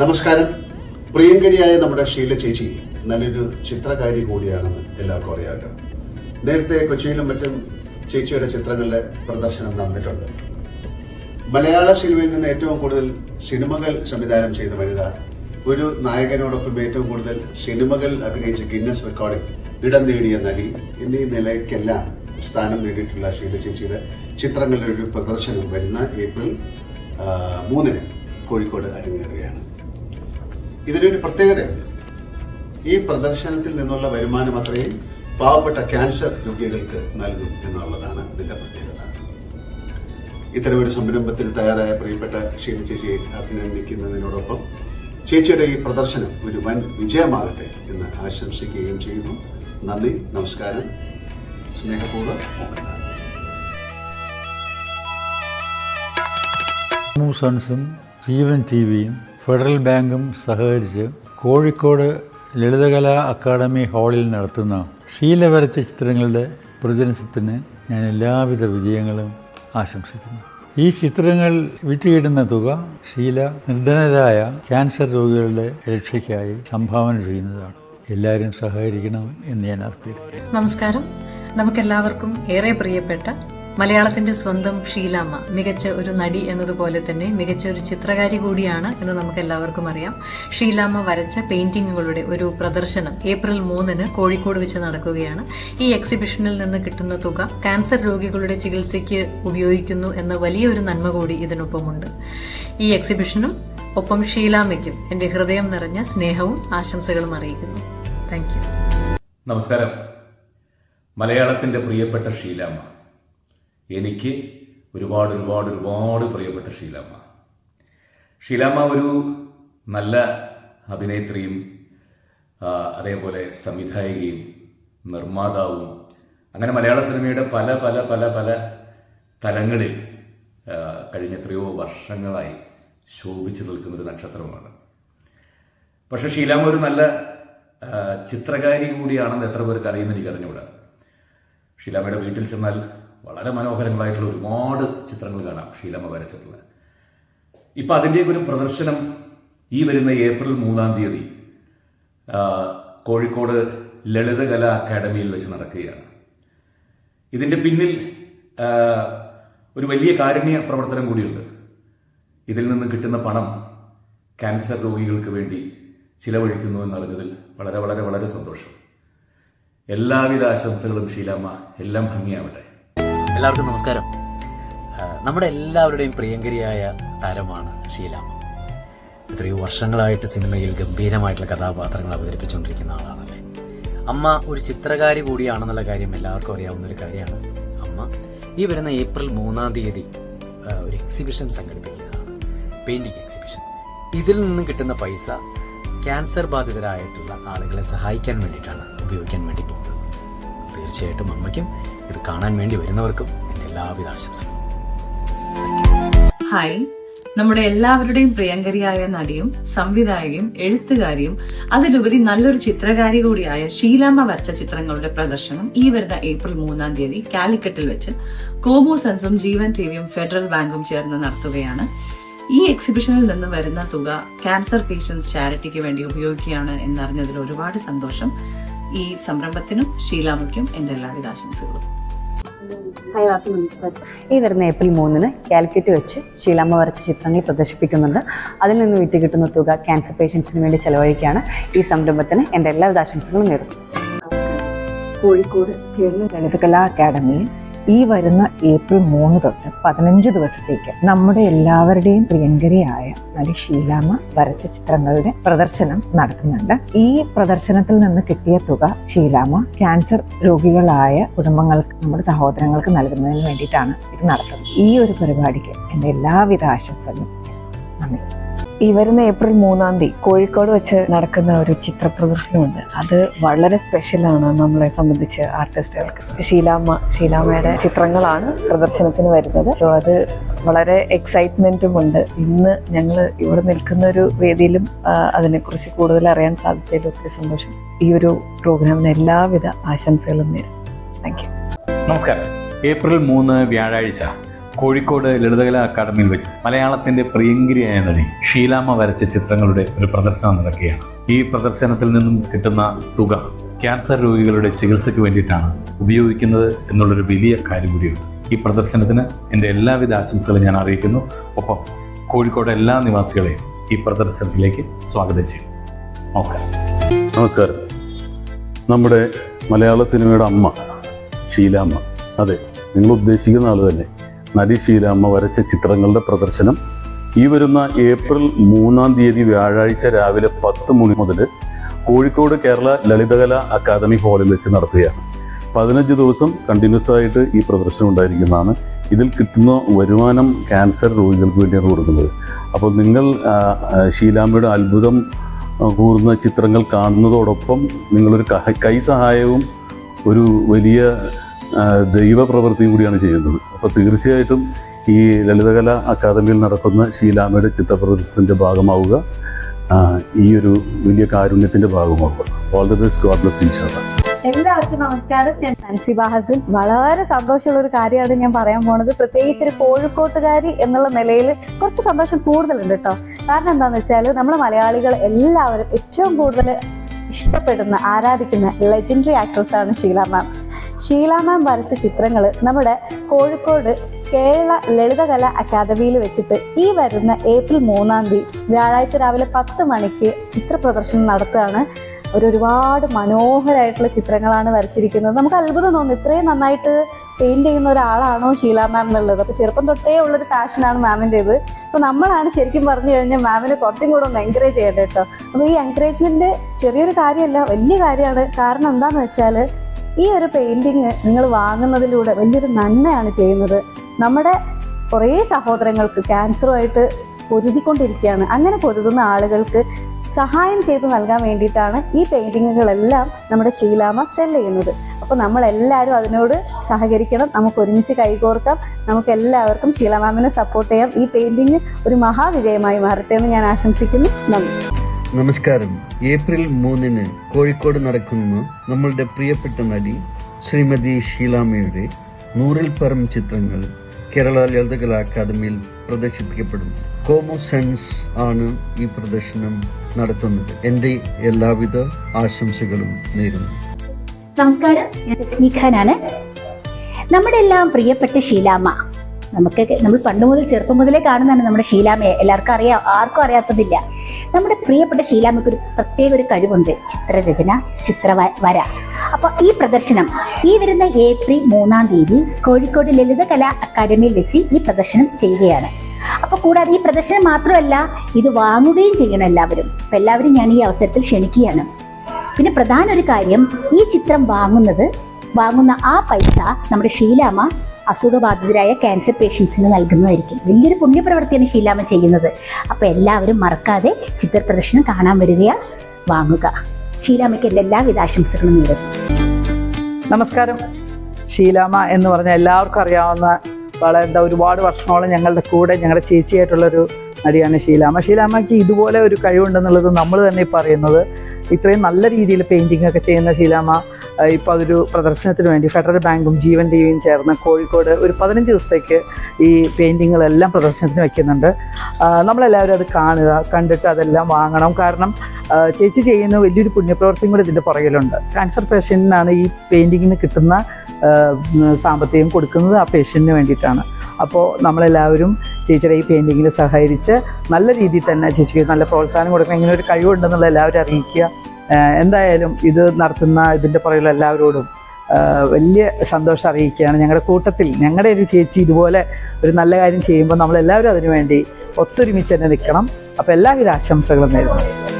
നമസ്കാരം. പ്രിയങ്കരിയായ നമ്മുടെ ഷീല ചേച്ചി നല്ലൊരു ചിത്രകാരി കൂടിയാണെന്ന് എല്ലാവർക്കും അറിയാമല്ലോ. നേരത്തെ കൊച്ചിയിലും മറ്റും ചേച്ചിയുടെ ചിത്രങ്ങളുടെ പ്രദർശനം നടന്നിട്ടുണ്ട്. മലയാള സിനിമയിൽ നിന്ന് ഏറ്റവും കൂടുതൽ സിനിമകൾ സംവിധാനം ചെയ്ത വനിത ഒരു നായകനോടൊപ്പം ഏറ്റവും കൂടുതൽ സിനിമകൾ അഭിനയിച്ച ഗിന്നസ് റെക്കോർഡിൽ ഇടം നേടിയ നടി എന്നീ നിലയ്ക്കെല്ലാം സ്ഥാനം നേടിയിട്ടുള്ള ഷീല ചേച്ചിയുടെ ചിത്രങ്ങളുടെ ഒരു പ്രദർശനം വരുന്ന ഏപ്രിൽ മൂന്നിന് കോഴിക്കോട് അരങ്ങേറുകയാണ്. ഇതിനൊരു പ്രത്യേകതയുണ്ട്. ഈ പ്രദർശനത്തിൽ നിന്നുള്ള വരുമാനം അത്രയും പാവപ്പെട്ട ക്യാൻസർ രോഗികൾക്ക് നൽകും എന്നുള്ളതാണ് ഇതിന്റെ പ്രത്യേകത. ഇത്തരമൊരു സംരംഭത്തിൽ തയ്യാറായ പ്രിയപ്പെട്ട ഷീല ചേച്ചിയെ അഭിനന്ദിക്കുന്നതിനോടൊപ്പം ചേച്ചിയുടെ ഈ പ്രദർശനം ഒരു വൻ വിജയമാകട്ടെ എന്ന് ആശംസിക്കുകയും ചെയ്യുന്നു. നന്ദി നമസ്കാരം. സ്നേഹപൂർവം മോഹൻലാൽ സൺസും ജീവൻ ടി വിയും ഫെഡറൽ ബാങ്കും സഹകരിച്ച് കോഴിക്കോട് ലളിതകലാ അക്കാദമി ഹാളിൽ നടത്തുന്ന ശീല വരച്ച ചിത്രങ്ങളുടെ പ്രദർശനത്തിന് ഞാൻ എല്ലാവിധ വിജയങ്ങളും ആശംസിക്കുന്നു. ഈ ചിത്രങ്ങൾ വിറ്റുകിടുന്ന തുക ശീല നിർധനരായ ക്യാൻസർ രോഗികളുടെ രക്ഷയ്ക്കായി സംഭാവന ചെയ്യുന്നതാണ്. എല്ലാവരും സഹകരിക്കണം എന്ന് ഞാൻ അർപ്പിക്കുന്നു നമസ്കാരം. നമുക്കെല്ലാവർക്കും ഏറെ പ്രിയപ്പെട്ട മലയാളത്തിന്റെ സ്വന്തം ഷീലാമ്മ മികച്ച ഒരു നടി എന്നതുപോലെ തന്നെ മികച്ച ഒരു ചിത്രകാരി കൂടിയാണ് എന്ന് നമുക്ക് എല്ലാവർക്കും അറിയാം. ഷീലാമ്മ വരച്ച പെയിന്റിങ്ങുകളുടെ ഒരു പ്രദർശനം ഏപ്രിൽ മൂന്നിന് കോഴിക്കോട് വെച്ച് നടക്കുകയാണ്. ഈ എക്സിബിഷനിൽ നിന്ന് കിട്ടുന്ന തുക ക്യാൻസർ രോഗികളുടെ ചികിത്സയ്ക്ക് ഉപയോഗിക്കുന്നു എന്ന വലിയൊരു നന്മ കൂടി ഇതിനൊപ്പമുണ്ട്. ഈ എക്സിബിഷനും ഒപ്പം ഷീലാമ്മയ്ക്കും എന്റെ ഹൃദയം നിറഞ്ഞ സ്നേഹവും ആശംസകളും അറിയിക്കുന്നു. താങ്ക് നമസ്കാരം. മലയാളത്തിന്റെ പ്രിയപ്പെട്ട ഷീലാമ്മ. എനിക്ക് ഒരുപാട് ഒരുപാട് ഒരുപാട് പ്രിയപ്പെട്ട ഷീലാമ്മ. ഷീലാമ്മ ഒരു നല്ല അഭിനേത്രിയും അതേപോലെ സംവിധായികയും നിർമ്മാതാവും അങ്ങനെ മലയാള സിനിമയുടെ പല പല പല പല തലങ്ങളിൽ കഴിഞ്ഞ എത്രയോ വർഷങ്ങളായി ശോഭിച്ചു നിൽക്കുന്ന ഒരു നക്ഷത്രമാണ്. പക്ഷേ ഷീലാമ്മ ഒരു നല്ല ചിത്രകാരി കൂടിയാണെന്ന് എത്ര പേർക്ക് അറിയുമെന്ന് എനിക്ക് അറിഞ്ഞുകൂടാ ഷീലാമ്മയുടെ വീട്ടിൽ ചെന്നാൽ വളരെ മനോഹരങ്ങളായിട്ടുള്ള ഒരുപാട് ചിത്രങ്ങൾ കാണാം ഷീലമ്മ വരച്ചിട്ടുള്ള. ഇപ്പം അതിന്റെയൊക്കെ ഒരു പ്രദർശനം ഈ വരുന്ന ഏപ്രിൽ മൂന്നാം തീയതി കോഴിക്കോട് ലളിതകല അക്കാദമിയിൽ വെച്ച് നടക്കുകയാണ്. ഇതിന്റെ പിന്നിൽ ഒരു വലിയ കാരുണ്യ പ്രവർത്തനം കൂടിയുണ്ട്. ഇതിൽ നിന്ന് കിട്ടുന്ന പണം ക്യാൻസർ രോഗികൾക്ക് വേണ്ടി ചിലവഴിക്കുന്നു എന്നറിഞ്ഞതിൽ വളരെ വളരെ വളരെ സന്തോഷം. എല്ലാവിധ ആശംസകളും ഷീലാമ്മ എല്ലാം ഭംഗിയാവട്ടെ. എല്ലാവർക്കും നമസ്കാരം. നമ്മുടെ എല്ലാവരുടെയും പ്രിയങ്കരിയായ താരമാണ് ഷീല. എത്രയോ വർഷങ്ങളായിട്ട് സിനിമയിൽ ഗംഭീരമായിട്ടുള്ള കഥാപാത്രങ്ങൾ അവതരിപ്പിച്ചുകൊണ്ടിരിക്കുന്ന ആളാണല്ലേ? അമ്മ ഒരു ചിത്രകാരി കൂടിയാണെന്നുള്ള കാര്യം എല്ലാവർക്കും അറിയാവുന്ന ഒരു കാര്യമാണ്. അമ്മ ഈ വരുന്ന ഏപ്രിൽ മൂന്നാം തീയതി ഒരു എക്സിബിഷൻ സംഘടിപ്പിക്കുന്നതാണ് പെയിന്റിംഗ് എക്സിബിഷൻ ഇതിൽ നിന്നും കിട്ടുന്ന പൈസ ക്യാൻസർ ബാധിതരായിട്ടുള്ള ആളുകളെ സഹായിക്കാൻ വേണ്ടിയിട്ടാണ് ഉപയോഗിക്കാൻ വേണ്ടി പോകുന്നത്. തീർച്ചയായിട്ടും അമ്മയ്ക്കും ഇത് കാണാൻ വേണ്ടി വരുന്നവർക്കും എന്റെ എല്ലാവിധ ആശംസകളും. ഹായ്. നമ്മുടെ എല്ലാവരുടെയും പ്രിയങ്കരിയായ നടിയും സംവിധായകയും എഴുത്തുകാരിയും അതിലുപരി നല്ലൊരു ചിത്രകാരി കൂടിയായ ഷീലാമ്മ വരച്ച ചിത്രങ്ങളുടെ പ്രദർശനം ഈ വരുന്ന ഏപ്രിൽ മൂന്നാം തീയതി കാലിക്കറ്റിൽ വെച്ച് കോമോ സെൻസും ജീവൻ ടിവിയും ഫെഡറൽ ബാങ്കും ചേർന്ന് നടത്തുകയാണ്. ഈ എക്സിബിഷനിൽ നിന്ന് വരുന്ന തുക ക്യാൻസർ പേഷ്യൻസ് ചാരിറ്റിക്ക് വേണ്ടി ഉപയോഗിക്കുകയാണ് എന്നറിഞ്ഞതിൽ ഒരുപാട് സന്തോഷം. ഈ സംരംഭത്തിനും ഷീലാമയ്ക്കും എന്റെ എല്ലാവിധ ആശംസകളും. ഹായ് വാക്കി നമസ്കാരം ഈ വരുന്ന ഏപ്രിൽ മൂന്നിന് കാലിക്കറ്റ് വെച്ച് ഷീലാമ്മ വരച്ച ചിത്രങ്ങൾ പ്രദർശിപ്പിക്കുന്നുണ്ട്. അതിൽ നിന്ന് വിറ്റ് കിട്ടുന്ന തുക ക്യാൻസർ പേഷ്യൻസിന് വേണ്ടി ചെലവഴിക്കുകയാണ് ഈ സംരംഭത്തിന് എന്റെ എല്ലാവിധ ആശംസകളും നേരുന്നു. നമസ്കാരം. കോഴിക്കോട് കേരള ലളിതകലാ അക്കാദമിയിൽ ഈ വരുന്ന ഏപ്രിൽ മൂന്ന് തൊട്ട് പതിനഞ്ച് ദിവസത്തേക്ക് നമ്മുടെ എല്ലാവരുടെയും പ്രിയങ്കരിയായ നടി ഷീലാമ്മ വരച്ച ചിത്രങ്ങളുടെ പ്രദർശനം നടത്തുന്നുണ്ട്. ഈ പ്രദർശനത്തിൽ നിന്ന് കിട്ടിയ തുക ഷീലാമ്മ ക്യാൻസർ രോഗികളായ കുടുംബങ്ങൾക്ക് നമ്മുടെ സഹോദരങ്ങൾക്ക് നൽകുന്നതിന് വേണ്ടിയിട്ടാണ് ഇത് നടത്തുന്നത്. ഈ ഒരു പരിപാടിക്ക് എന്റെ എല്ലാവിധ ആശംസകളും. നന്ദി. ഈ വരുന്ന ഏപ്രിൽ മൂന്നാം തീയതി കോഴിക്കോട് വെച്ച് നടക്കുന്ന ഒരു ചിത്ര പ്രദർശനമുണ്ട് അത് വളരെ സ്പെഷ്യലാണ് നമ്മളെ സംബന്ധിച്ച് ആർട്ടിസ്റ്റുകൾക്ക് ഷീലാമ്മ ഷീലാമ്മയുടെ ചിത്രങ്ങളാണ് പ്രദർശനത്തിന് വരുന്നത്. സോ അത് വളരെ എക്സൈറ്റ്മെന്റും ഉണ്ട്. ഇന്ന് ഞങ്ങൾ ഇവിടെ നിൽക്കുന്ന ഒരു വേദിയിലും അതിനെക്കുറിച്ച് കൂടുതൽ അറിയാൻ സാധിച്ചതിൽ ഒത്തിരി സന്തോഷം. ഈ ഒരു പ്രോഗ്രാമിന് എല്ലാവിധ ആശംസകളും നേരും താങ്ക് യു നമസ്കാരം. ഏപ്രിൽ മൂന്ന് വ്യാഴാഴ്ച. കോഴിക്കോട് ലളിതകലാ അക്കാദമിയിൽ വെച്ച് മലയാളത്തിന്റെ പ്രിയങ്കരിയായ നടി ഷീലാമ്മ വരച്ച ചിത്രങ്ങളുടെ ഒരു പ്രദർശനം നടക്കുകയാണ്. ഈ പ്രദർശനത്തിൽ നിന്നും കിട്ടുന്ന തുക ക്യാൻസർ രോഗികളുടെ ചികിത്സയ്ക്ക് വേണ്ടിയിട്ടാണ് ഉപയോഗിക്കുന്നത് എന്നുള്ളൊരു വലിയ കാര്യം കൂടിയുണ്ട്. ഈ പ്രദർശനത്തിന് എന്റെ എല്ലാവിധ ആശംസകളും ഞാൻ അറിയിക്കുന്നു. ഒപ്പം കോഴിക്കോട് എല്ലാ നിവാസികളെയും ഈ പ്രദർശനത്തിലേക്ക് സ്വാഗതം ചെയ്യും. നമസ്കാരം. നമസ്കാരം. നമ്മുടെ മലയാള സിനിമയുടെ അമ്മ ഷീലാമ്മ. അതെ നിങ്ങൾ ഉദ്ദേശിക്കുന്ന ആൾ തന്നെ. നടി ഷീലാമ്മ വരച്ച ചിത്രങ്ങളുടെ പ്രദർശനം ഈ വരുന്ന ഏപ്രിൽ മൂന്നാം തീയതി വ്യാഴാഴ്ച രാവിലെ പത്ത് മണി മുതൽ കോഴിക്കോട് കേരള ലളിതകല അക്കാദമി ഹാളിൽ വെച്ച് നടത്തുകയാണ്. പതിനഞ്ച് ദിവസം കണ്ടിന്യൂസ് ആയിട്ട് ഈ പ്രദർശനം ഉണ്ടായിരിക്കുന്നതാണ്. ഇതിൽ കിട്ടുന്ന വരുമാനം ക്യാൻസർ രോഗികൾക്ക് വേണ്ടിയാണ് കൊടുക്കുന്നത്. അപ്പോൾ നിങ്ങൾ ഷീലാമ്മയുടെ അത്ഭുതം കൂറുന്ന ചിത്രങ്ങൾ കാണുന്നതോടൊപ്പം നിങ്ങളൊരു കൈ സഹായവും ഒരു വലിയ ദൈവപ്രവൃത്തിയും കൂടിയാണ് ചെയ്യുന്നത്. അപ്പോൾ തീർച്ചയായിട്ടും ഈ ലളിതകല അക്കാദമിയിൽ നടക്കുന്ന ഷീലാമയുടെ ചിത്രപ്രദർശനത്തിന്റെ ഭാഗമാവുക. ഈ ഒരു വലിയ കാരുണ്യത്തിന്റെ ഭാഗമാവുക. All the best God bless ഈശാദ എല്ലാവർക്കും നമസ്കാരം. ഞാൻ നാൻസി ബാഹസിൻ. വളരെ സന്തോഷമുള്ള ഒരു കാര്യമാണ് ഞാൻ പറയാൻ പോണത്. പ്രത്യേകിച്ച് ഒരു കോഴിക്കോട്ടുകാരി എന്നുള്ള നിലയിൽ കുറച്ച് സന്തോഷം കൂടുതലുണ്ട് കേട്ടോ കാരണം എന്താണെന്ന് വെച്ചാൽ നമ്മൾ മലയാളികൾ എല്ലാവരും ഏറ്റവും കൂടുതൽ ഇഷ്ടപ്പെടുന്ന ആരാധിക്കുന്ന ലെജൻഡറി ആക്ട്രസ് ആണ് ഷീല മാം ഷീല മാം വരച്ച ചിത്രങ്ങൾ നമ്മുടെ കോഴിക്കോട് കേരള ലളിതകല അക്കാദമിയിൽ വെച്ചിട്ട് ഈ വരുന്ന ഏപ്രിൽ മൂന്നാം തീയതി വ്യാഴാഴ്ച രാവിലെ പത്ത് മണിക്ക് ചിത്ര പ്രദർശനം നടത്തുകയാണ്. ഒരു ഒരുപാട് മനോഹരമായിട്ടുള്ള ചിത്രങ്ങളാണ് വരച്ചിരിക്കുന്നത്. നമുക്ക് അത്ഭുതം തോന്നും ഇത്രയും നന്നായിട്ട് പെയിന്റ് ചെയ്യുന്ന ഒരാളാണോ ഷീല മാം എന്നുള്ളത്. അപ്പോൾ ചെറുപ്പം തൊട്ടേ ഉള്ളൊരു പാഷനാണ് മാമിന്റെത് അപ്പോൾ നമ്മളാണ് ശരിക്കും പറഞ്ഞു കഴിഞ്ഞാൽ മാമിനെ കുറച്ചും കൂടെ ഒന്ന് എൻകറേജ് ചെയ്യേണ്ടത് കേട്ടോ അപ്പോൾ ഈ എൻകറേജ്മെന്റ് ചെറിയൊരു കാര്യമല്ല വലിയ കാര്യമാണ്. കാരണം എന്താണെന്ന് വെച്ചാൽ ഈ ഒരു പെയിന്റിങ് നിങ്ങൾ വാങ്ങുന്നതിലൂടെ വലിയൊരു നന്മയാണ് ചെയ്യുന്നത്. നമ്മുടെ കുറേ സഹോദരങ്ങൾക്ക് ക്യാൻസറുമായിട്ട് പൊരുതിക്കൊണ്ടിരിക്കുകയാണ്. അങ്ങനെ പൊരുതുന്ന ആളുകൾക്ക് സഹായം ചെയ്ത് നൽകാൻ വേണ്ടിയിട്ടാണ് ഈ പെയിന്റിങ്ങുകളെല്ലാം നമ്മുടെ ശീലാമ സെൽ ചെയ്യുന്നത്. അപ്പോൾ നമ്മളെല്ലാവരും അതിനോട് സഹകരിക്കണം. നമുക്ക് ഒരുമിച്ച് കൈകോർക്കാം. നമുക്ക് എല്ലാവർക്കും ഷീലാമാമിനെ സപ്പോർട്ട് ചെയ്യാം. ഈ പെയിന്റിങ് ഒരു മഹാവിജയമായി മാറട്ടെ എന്ന് ഞാൻ ആശംസിക്കുന്നു. നന്ദി. നമസ്കാരം. ഏപ്രിൽ മൂന്നിന് കോഴിക്കോട് നടക്കുന്ന നമ്മളുടെ പ്രിയപ്പെട്ട നടി ശ്രീമതി ഷീലാമയുടെ നൂറിൽ പരം ചിത്രങ്ങൾ കേരള ലളിതകല അക്കാദമിയിൽ പ്രദർശിപ്പിക്കപ്പെടുന്നു. കോമോ സെൻസ് ആണ് ഈ പ്രദർശനം നടത്തുന്നത്. എന്റെ എല്ലാവിധ ആശംസകളും നേരുന്നു. നമസ്കാരം. ഞാൻ നമ്മുടെ എല്ലാം പ്രിയപ്പെട്ട ഷീലാമ്മ. നമുക്ക് നമ്മൾ പണ്ട് മുതൽ ചെറുപ്പം മുതലേ കാണുന്നതാണ് നമ്മുടെ ഷീലാമയെ എല്ലാവർക്കും അറിയാം. ആർക്കും അറിയാത്തതില്ല. നമ്മുടെ പ്രിയപ്പെട്ട ഷീലാമ്മയ്ക്ക് ഒരു പ്രത്യേക ഒരു കഴിവുണ്ട്. ചിത്രരചന ചിത്ര വര അപ്പോൾ ഈ പ്രദർശനം ഈ വരുന്ന ഏപ്രിൽ മൂന്നാം തീയതി കോഴിക്കോട് ലളിത കലാ അക്കാദമിയിൽ വെച്ച് ഈ പ്രദർശനം ചെയ്യുകയാണ്. അപ്പോൾ കൂടാതെ ഈ പ്രദർശനം മാത്രമല്ല ഇത് വാങ്ങുകയും ചെയ്യണം എല്ലാവരും. അപ്പം എല്ലാവരും ഞാൻ ഈ അവസരത്തിൽ ക്ഷണിക്കുകയാണ്. പിന്നെ പ്രധാന ഒരു കാര്യം ഈ ചിത്രം വാങ്ങുന്നത് വാങ്ങുന്ന ആ പൈസ നമ്മുടെ ഷീലാമ്മ അസുഖബാധിതരായ ക്യാൻസർ പേഷ്യൻസിന് നൽകുന്നതായിരിക്കും. വലിയൊരു പുണ്യപ്രവർത്തിയാണ് ഷീലാമ്മ ചെയ്യുന്നത്. അപ്പോൾ എല്ലാവരും മറക്കാതെ ചിത്രപ്രദർശനം കാണാൻ വരിക വാങ്ങുക. ഷീലാമ്മയ്ക്ക് എന്റെ എല്ലാവിധ ആശംസകളും നേരുന്നു. നമസ്കാരം. ഷീലാമ എന്ന് പറഞ്ഞാൽ എല്ലാവർക്കും അറിയാവുന്ന വളരെ എന്താ ഒരുപാട് വർഷങ്ങളോളം ഞങ്ങളുടെ കൂടെ ഞങ്ങളുടെ ചേച്ചിയായിട്ടുള്ളൊരു നടിയാണ് ഷീലാമ ഷീലാമയ്ക്ക് ഇതുപോലെ ഒരു കഴിവുണ്ടെന്നുള്ളത് നമ്മൾ തന്നെ പറയുന്നത്. ഇത്രയും നല്ല രീതിയിൽ പെയിന്റിംഗ് ഒക്കെ ചെയ്യുന്ന ഷീലാമ ഇപ്പോൾ അതൊരു പ്രദർശനത്തിന് വേണ്ടി ഫെഡറൽ ബാങ്കും ജീവൻ ടിവിയും ചേർന്ന് കോഴിക്കോട് ഒരു പതിനഞ്ച് ദിവസത്തേക്ക് ഈ പെയിന്റിങ്ങുകളെല്ലാം പ്രദർശനത്തിന് വയ്ക്കുന്നുണ്ട് നമ്മളെല്ലാവരും അത് കാണുക കണ്ടിട്ട് അതെല്ലാം വാങ്ങണം. കാരണം ചേച്ചി ചെയ്യുന്ന വലിയൊരു പുണ്യപ്രവർത്തിയും കൂടെ ഇതിന്റെ പുറകിലുണ്ട്. ക്യാൻസർ പേഷ്യന്റിനാണ് ഈ പെയിന്റിങ്ങിന് കിട്ടുന്ന സാമ്പത്തികം കൊടുക്കുന്നത് ആ പേഷ്യന്റിന് വേണ്ടിയിട്ടാണ്. അപ്പോൾ നമ്മളെല്ലാവരും ചേച്ചിയുടെ ഈ പെയിന്റിങ്ങിൽ സഹകരിച്ച് നല്ല രീതിയിൽ തന്നെ ചേച്ചിക്ക് നല്ല പ്രോത്സാഹനം കൊടുക്കണം. ഇങ്ങനെ ഒരു കഴിവുണ്ടെന്നുള്ള എല്ലാവരും അറിയിക്കുക. എന്തായാലും ഇത് നടത്തുന്ന ഇതിന്റെ പുറകിലുള്ള എല്ലാവരോടും വലിയ സന്തോഷം അറിയിക്കുകയാണ് ഞങ്ങളുടെ കൂട്ടത്തിൽ. ഞങ്ങളുടെ ഒരു ചേച്ചി ഇതുപോലെ ഒരു നല്ല കാര്യം ചെയ്യുമ്പോൾ നമ്മളെല്ലാവരും അതിനുവേണ്ടി ഒത്തൊരുമിച്ച് തന്നെ നിൽക്കണം. അപ്പോൾ എല്ലാവിധ ആശംസകളും നേരുന്നു.